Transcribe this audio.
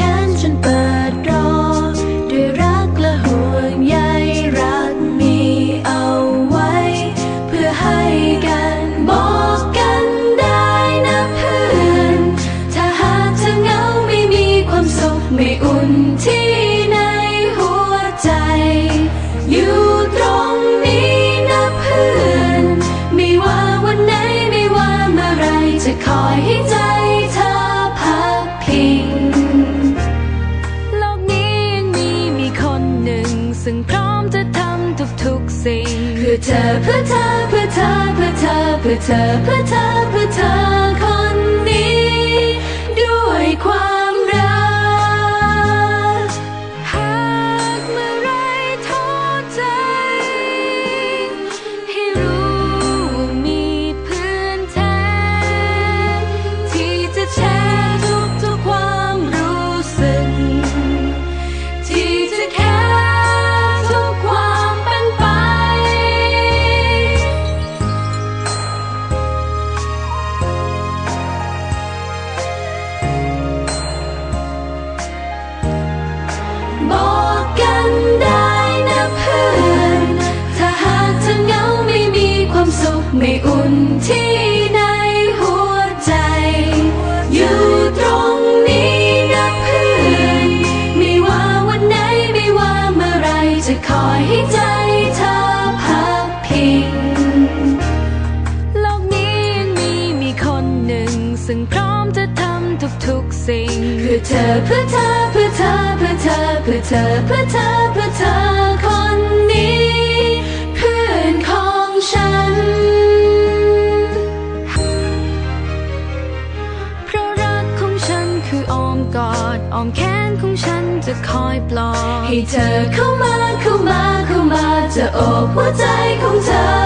อ้อ ทำทุกๆสิ่ง เพื่อเธอเพื่อเธอเพื่อเธอเพื่อเธอเพื่อเธอเพื่อเธอ ไม่อุ่นที่ในหัวใจ อยู่ตรงนี้นะเพื่อน ไม่ว่าวันไหนไม่ว่าเมื่อไรจะคอยให้ใจเธอพักพิง โลกนี้ยังมีมีคนหนึ่ง ซึ่งพร้อมจะทำทุกๆสิ่ง เพื่อเธอเพื่อเธอเพื่อเธอเพื่อเธอเพื่อเธอเพื่อเธอ อดอ้อมแขนของฉันจะคอยปลอบให้เธอเข้ามาเข้ามาเข้ามาจะโอบหัวใจของเธอ